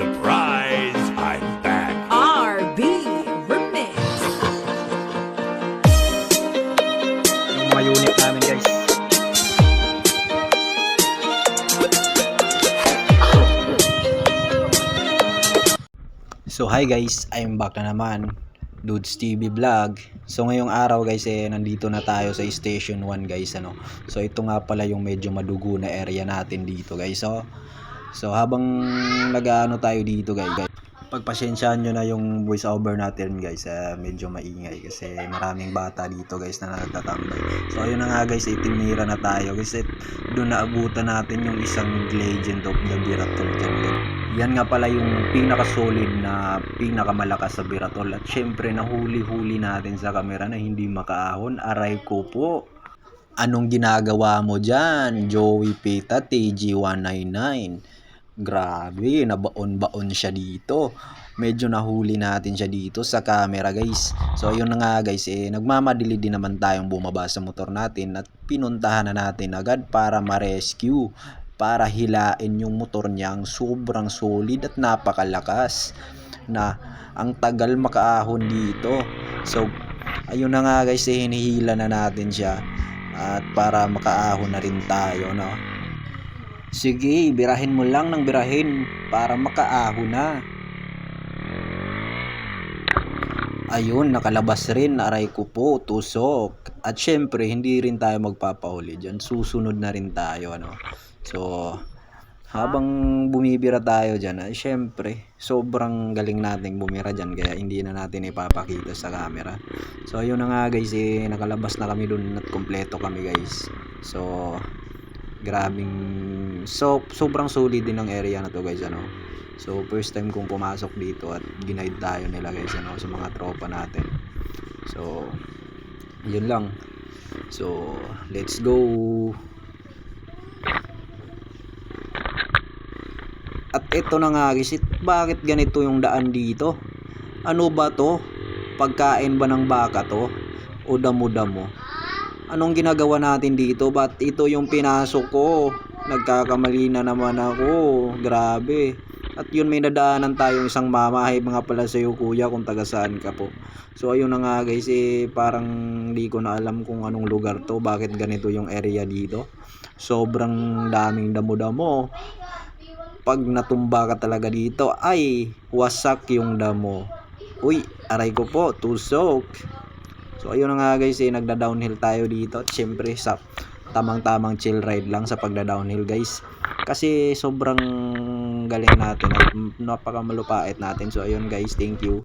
Surprise! I'm back. RB Remix. yung mga unit namin guys So hi guys, I'm back na naman Dudes TV Vlog So ngayong araw guys eh nandito na tayo sa Station 1 guys ano So ito nga pala yung medyo madugo na area natin dito guys So, so habang nag-ano tayo dito guys, guys pagpasensyaan nyo na yung voice over natin guys eh, medyo maingay kasi maraming bata dito guys na nagtatambay. So ayun na nga guys eh, tinira na tayo kasi doon naabutan natin yung isang legend of the Biratol dyan yan nga pala yung pinaka solid na pinakamalakas sa Biratol at syempre nahuli-huli natin sa kamera na hindi makaahon. Aray ko po. Anong ginagawa mo dyan Joey Pita TG199 Grabe, nabaon-baon siya dito. Medyo nahuli natin siya dito sa camera guys. So ayun na nga guys, eh, nagmamadili din naman tayong bumaba sa motor natin at pinuntahan na natin agad para ma-rescue. Para hilain yung motor niyang sobrang solid at napakalakas. Na ang tagal makaahon dito. So ayun na nga guys, eh, hinihila na natin siya. At para makaahon na rin tayo, no? Sige, birahin mo lang ng birahin para makaaho na. Ayun, nakalabas rin, aray ko po, tusok. At syempre, hindi rin tayo magpapahuli dyan. Susunod na rin tayo, ano. So, habang bumibira tayo dyan, ay syempre, sobrang galing nating bumira dyan. Kaya hindi na natin ipapakita sa camera. So, ayun na nga guys, eh, nakalabas na kami dun at kompleto kami guys. So, grabing so sobrang solid din ng area na to guys ano. So first time kong pumasok dito at ginaid tayo nila guys ano sa mga tropa natin. So yun lang. So let's go. At ito na nga guys it, bakit ganito yung daan dito? Ano ba to? Pagkain ba ng baka to? O damo-damo anong ginagawa natin dito? Ba't ito yung pinasok ko? Nagkakamali na naman ako. Grabe. At yun may nadaanan tayong isang mama. Ay mga pala sa'yo kuya kung taga saan ka po. So ayun na nga guys eh parang di ko na alam kung anong lugar to. Bakit ganito yung area dito. Sobrang daming damo-damo. Pag natumba ka talaga dito ay wasak yung damo. Uy, aray ko po, tusok. So ayun nga guys, eh, nagda-downhill tayo dito. At syempre sa tamang-tamang chill ride lang sa pagda-downhill guys. Kasi sobrang galing natin at napakamalupait natin. So ayun guys, thank you.